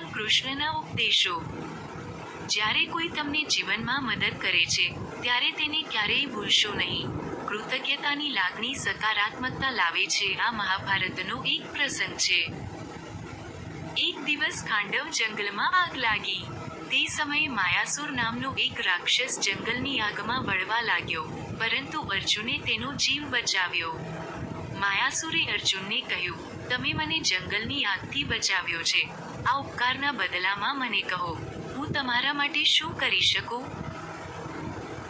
ભગવાન કૃષ્ણના ઉપદેશો. જ્યારે કોઈ તમને જીવનમાં મદદ કરે છે, ત્યારે તેને ક્યારેય ભૂલશો નહીં. કૃતજ્ઞતાની લાગણી સકારાત્મકતા લાવે છે. આ મહાભારતનો એક પ્રસંગ છે. એક દિવસ ખાંડવ જંગલમાં આગ લાગી. તે સમયે માયાસુર નામનો એક રાક્ષસ જંગલની આગમાં વળવા લાગ્યો, પરંતુ અર્જુને તેનો જીવ બચાવ્યો. માયાસુરે અર્જુનને કહ્યું, તમે મને જંગલની આગથી બચાવ્યો છે. આ ઉપકારના બદલામાં મને કહો, હું તમારા માટે શું કરી શકું?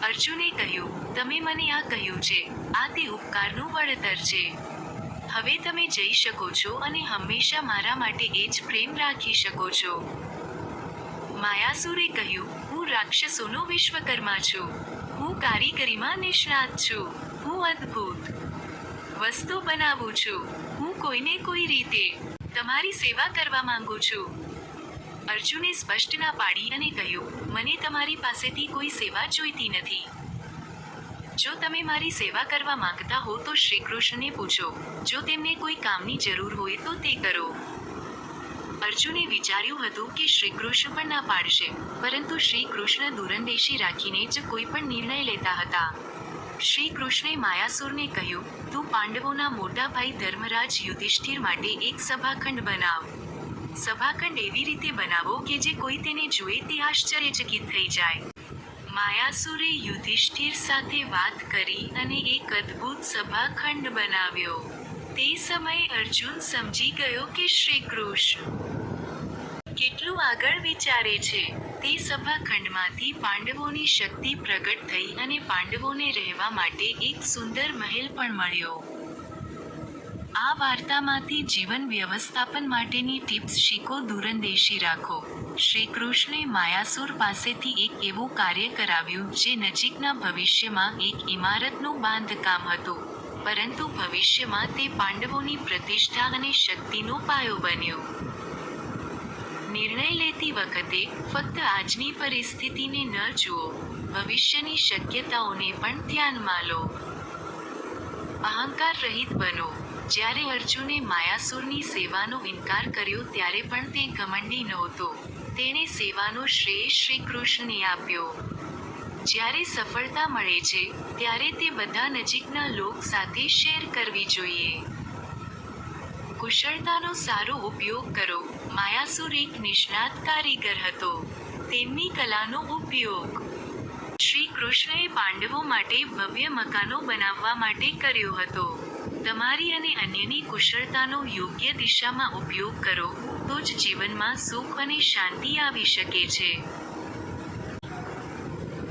અર્જુને કહ્યું, તમે મને આ કહ્યું છે, આ તે ઉપકારનું વળતર છે. હવે તમે જઈ શકો છો અને હંમેશા મારા માટે એ જ પ્રેમ રાખી શકો છો. માયાસુરે કહ્યું, હું રાક્ષસોનો વિશ્વકર્મા છું. હું કારીગરીમાં નિષ્ણાત છું. હું અદ્ભુત વસ્તુ બનાવું છું. હું કોઈને કોઈ રીતે તમારી સેવા કરવા માંગુ છું. અર્જુને સ્પષ્ટ ના પાડી અને કહ્યું, મને તમારી પાસેથી કોઈ સેવા જોઈતી નથી. જો તમે મારી સેવા કરવા માંગતા હો તો શ્રી કૃષ્ણને પૂછો. જો તેમને કોઈ કામની જરૂર હોય તો તે કરો. અર્જુને વિચાર્યું હતું કે શ્રી કૃષ્ણ પણ ના પાડશે, પરંતુ શ્રી કૃષ્ણ દૂરંદેશી રાખીને જ કોઈ પણ નિર્ણય લેતા હતા. શ્રી કૃષ્ણે માયાસુરને કહ્યું, તું પાંડવોના મોટા ભાઈ ધર્મરાજ યુધિષ્ઠિર માટે એક સભાખંડ બનાવ. સભાખંડ એવી રીતે બનાવો કે જે કોઈ તેને જુએ તે આશ્ચર્યચકિત થઈ જાય. માયાસુરે યુધિષ્ઠિર સાથે વાત કરી અને એક અદ્ભુત સભાખંડ બનાવ્યો. તે સમયે અર્જુન સમજી ગયો કે શ્રી કૃષ્ણ કેટલું આગળ વિચારે છે. તે સભાખંડમાંથી પાંડવોની શક્તિ પ્રગટ થઈ અને પાંડવોને રહેવા માટે એક સુંદર મહેલ પણ મળ્યો. આ વાર્તામાંથી જીવન વ્યવસ્થાપન માટેની ટિપ્સ શીખો દૂરંદેશી રાખો. શ્રી કૃષ્ણે માયાસુર પાસેથી એક એવું કાર્ય કરાવ્યું જે નજીકના ભવિષ્યમાં એક ઇમારતનું બાંધકામ હતું. પરંતુ ભવિષ્યમાં તે પાંડવોની પ્રતિષ્ઠા અને શક્તિનો પાયો બન્યો. નિર્ણય લેતી વખતે ફક્ત આજની પરિસ્થિતિને ન જુઓ, ભવિષ્યની શક્યતાઓને પણ ધ્યાનમાં લો. અહંકાર રહિત બનો. જ્યારે અર્જુને માયાસુરની સેવાનો ઇનકાર કર્યો ત્યારે પણ તે ઘમંડી નહોતો. તેણે સેવાનો શ્રેય શ્રી કૃષ્ણને આપ્યો. જ્યારે સફળતા મળે છે, ત્યારે તે બધા નજીકના લોક સાથે શેર કરવી જોઈએ. કુશળતાનો સારો ઉપયોગ કરો. માયાસુર એક નિષ્ણાત કારીગર હતો. તેમની કલાનો ઉપયોગ શ્રી કૃષ્ણએ પાંડવો માટે ભવ્ય મકાનો બનાવવા માટે કર્યો હતો. તમારી અને અન્યની કુશળતાનો યોગ્ય દિશામાં ઉપયોગ કરો, તો જ જીવનમાં સુખ અને શાંતિ આવી શકે છે.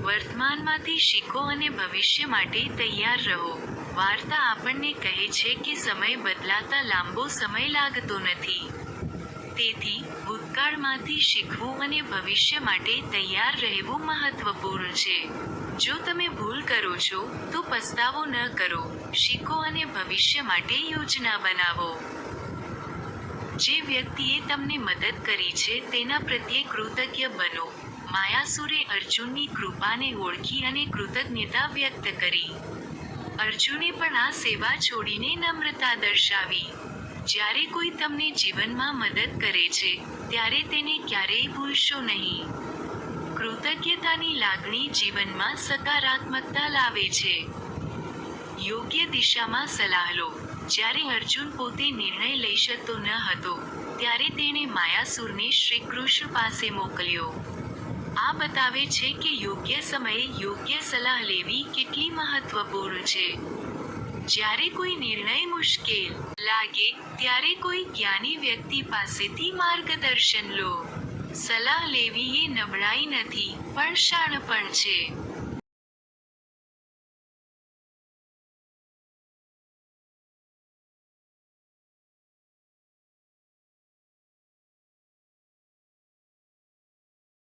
વર્તમાનમાંથી શીખો અને ભવિષ્ય માટે તૈયાર રહો. વાર્તા આપણને કહે છે કે સમય બદલાતા લાંબો સમય લાગતો નથી. તેથી ભૂતકાળમાંથી શીખવું અને ભવિષ્ય માટે તૈયાર રહેવું મહત્વપૂર્ણ છે. જો તમે ભૂલ કરો છો, તો પસ્તાવો ન કરો. શીખો અને ભવિષ્ય માટે યોજના બનાવો. જે વ્યક્તિએ તમને મદદ કરી છે, તેના પ્રત્યે કૃતજ્ઞ બનો. માયાસુરે અર્જુનની કૃપાને ઓળખી અને કૃતજ્ઞતા વ્યક્ત કરી. અર્જુને પણ આ સેવા છોડીને નમ્રતા દર્શાવી. જ્યારે કોઈ તમને જીવનમાં મદદ કરે છે, ત્યારે તેને ક્યારેય ભૂલશો નહીં. કૃતજ્ઞતાની લાગણી જીવનમાં સકારાત્મકતા લાવે છે. યોગ્ય દિશામાં સલાહ લો. જ્યારે અર્જુન પોતે નિર્ણય લઈ શકતો ન હતો, ત્યારે તેણે માયાસુરને શ્રી કૃષ્ણ પાસે મોકલ્યો. આ બતાવે છે કે યોગ્ય સમયે યોગ્ય સલાહ લેવી કેટલી મહત્વપૂર્ણ છે. જ્યારે કોઈ નિર્ણય મુશ્કેલ લાગે, ત્યારે કોઈ જ્ઞાની વ્યક્તિ પાસેથી માર્ગદર્શન લો. સલાહ લેવી એ નબળાઈ નથી, પણ શાણપણ છે.